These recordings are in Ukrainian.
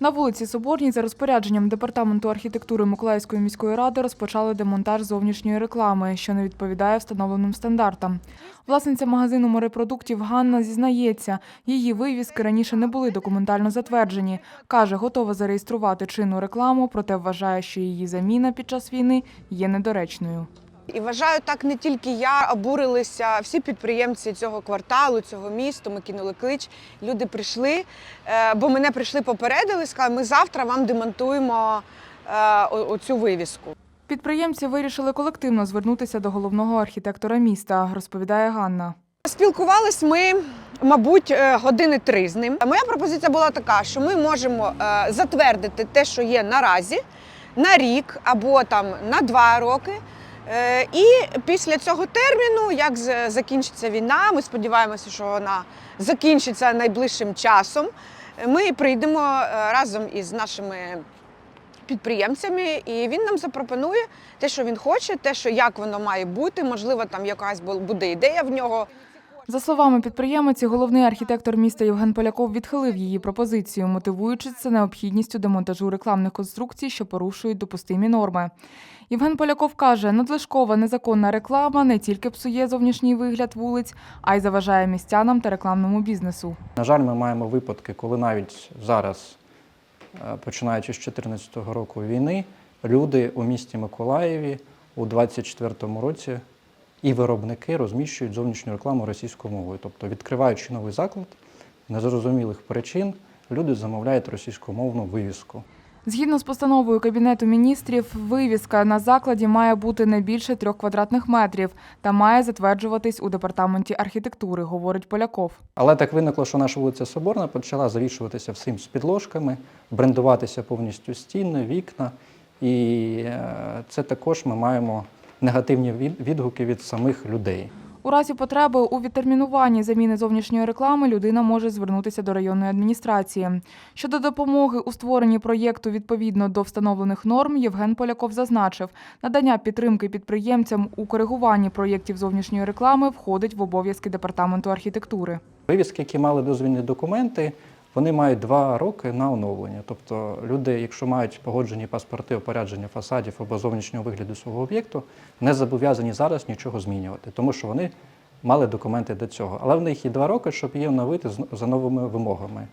На вулиці Соборній за розпорядженням департаменту архітектури Миколаївської міської ради розпочали демонтаж зовнішньої реклами, що не відповідає встановленим стандартам. Власниця магазину морепродуктів Ганна зізнається, її вивіски раніше не були документально затверджені. Каже, готова зареєструвати чинну рекламу, проте вважає, що її заміна під час війни є недоречною. І вважаю, так не тільки я обурилися, всі підприємці цього кварталу, цього місту. Ми кинули клич. Люди прийшли, е, бо мене прийшли попередили, сказали, ми завтра вам демонтуємо е, оцю вивіску. Підприємці вирішили колективно звернутися до головного архітектора міста, розповідає Ганна. Спілкувались ми, мабуть, е, години три з ним. Моя пропозиція була така, що ми можемо затвердити те, що є наразі, на рік або там на два роки. Е, І після цього терміну, як закінчиться війна, ми сподіваємося, що вона закінчиться найближчим часом. Ми прийдемо е, разом із нашими підприємцями, і він нам запропонує те, що він хоче, те, що як воно має бути. Можливо, там якась бу- буде ідея в нього. За словами підприємиці, головний архітектор міста Євген Поляков відхилив її пропозицію, мотивуючи це необхідністю демонтажу рекламних конструкцій, що порушують допустимі норми. Євген Поляков каже, надлишкова незаконна реклама не тільки псує зовнішній вигляд вулиць, а й заважає містянам та рекламному бізнесу. На жаль, ми маємо випадки, коли навіть зараз, е, починаючи з 2014 року війни, люди у місті Миколаєві у 2024 році і виробники розміщують зовнішню рекламу російською мовою. Тобто, відкриваючи новий заклад, незрозумілих причин люди замовляють російськомовну вивіску. Згідно з постановою Кабінету міністрів, вивіска на закладі має бути не більше трьох квадратних метрів та має затверджуватись у департаменті архітектури, говорить Поляков. Але так виникло, що наша вулиця Соборна почала завішуватися всім з підложками, брендуватися повністю стіни, вікна. І е, це також ми маємо негативні від- відгуки від самих людей. У разі потреби у відтермінуванні заміни зовнішньої реклами людина може звернутися до районної адміністрації. Щодо допомоги у створенні проєкту відповідно до встановлених норм, Євген Поляков зазначив, надання підтримки підприємцям у коригуванні проєктів зовнішньої реклами входить в обов'язки департаменту архітектури. Вивіски, які мали дозвільні документи, вони мають два роки на оновлення. Тобто люди, якщо мають погоджені паспорти опорядження фасадів або зовнішнього вигляду свого об'єкту, не зобов'язані зараз нічого змінювати, тому що вони мали документи до цього. Але в них є два роки, щоб її оновити з- за новими вимогами.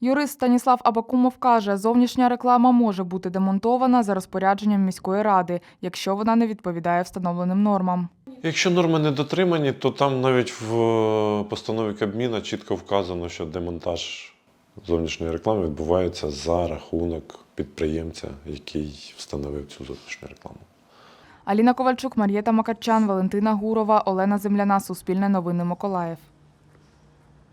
Юрист Станіслав Абакумов каже, зовнішня реклама може бути демонтована за розпорядженням міської ради, якщо вона не відповідає встановленим нормам. Якщо норми не дотримані, то там навіть в е, постанові Кабміна чітко вказано, що демонтаж зовнішньої реклами відбувається за рахунок підприємця, який встановив цю зовнішню рекламу. Аліна Ковальчук, Мар'єта Макарчан, Валентина Гурова, Олена Земляна, Суспільне новини Миколаїв.